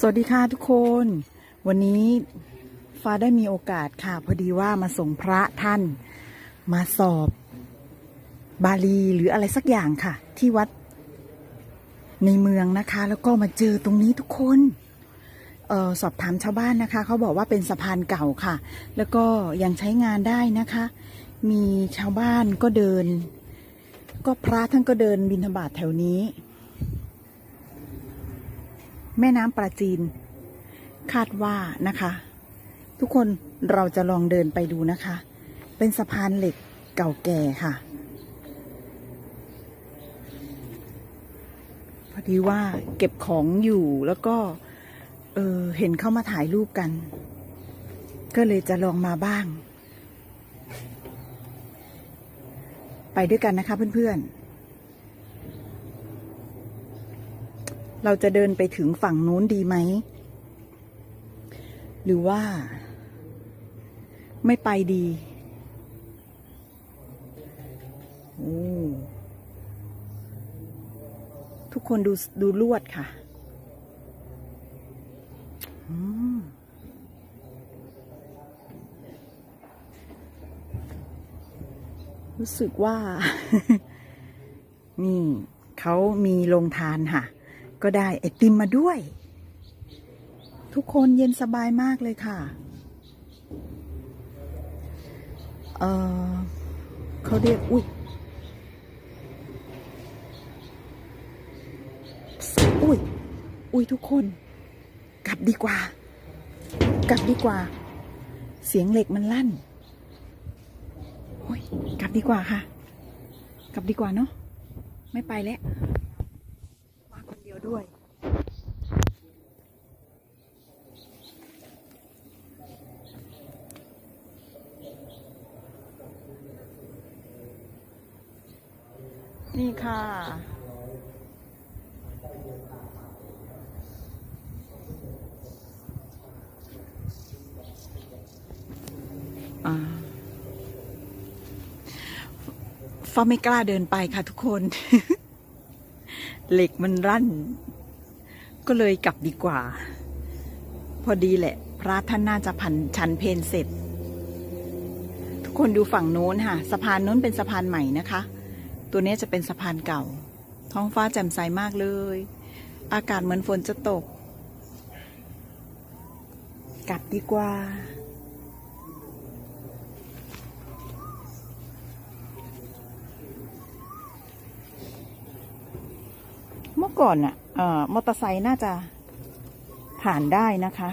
สวัสดีค่ะทุกคน วันนี้ฟ้าได้มีโอกาสค่ะ พอดีว่ามาส่งพระท่าน มาสอบ บาลีหรืออะไรสักอย่างค่ะ ที่วัดในเมืองนะคะ แล้วก็มาเจอตรงนี้ทุกคนออสอบถามชาวบ้านนะคะ เขาบอกว่าเป็นสะพานเก่าค่ะ แล้วก็ยังใช้งานได้นะคะ มีชาวบ้านก็เดิน ก็พระท่านก็เดินบิณฑบาตแถวนี้ แม่น้ำปราจีน คาดว่านะคะ ทุกคนเราจะลองเดินไปดูนะคะ เป็นสะพานเหล็กเก่าแก่ค่ะ พอดีว่าเก็บของอยู่แล้วก็เออเห็นเข้ามาถ่ายรูปกัน ก็เลยจะลองมาบ้าง ไปด้วยกันนะคะเพื่อนๆ เราจะเดินไปถึงฝั่งนู้นดีไหม หรือว่า ไม่ไปดีโอ้ทุกคนดูดูลวดค่ะรู้สึกว่า นี่เขามีโรงทานค่ะ ก็ได้ไอติมมาด้วย ทุกคนเย็นสบายมากเลยค่ะเออเขาเรียก อุ้ยอุ้ย อุ้ยทุกคน กลับดีกว่า กลับดีกว่า เสียงเหล็กมันลั่นโอ้ยกลับดีกว่าค่ะ กลับดีกว่าเนาะ ไม่ไปแล้ว ดียวด้วย นี่ค่ะ อ่าฟ้าไม่กล้าเดินไปค่ะทุกคน เหล็กมันรั่น ก็เลยกลับดีกว่า พอดีแหละ พระท่านน่าจะพันชันเพนเสร็จ ทุกคนดูฝั่งโน้นค่ะ สะพานโน้นเป็นสะพานใหม่นะคะ ตัวนี้จะเป็นสะพานเก่า ท้องฟ้าแจ่มใสมากเลย อากาศเหมือนฝนจะตก กลับดีกว่า เมื่อ ก่อนอะ่ะมอเตอร์ไซค์น่าจะผ่านได้นะคะ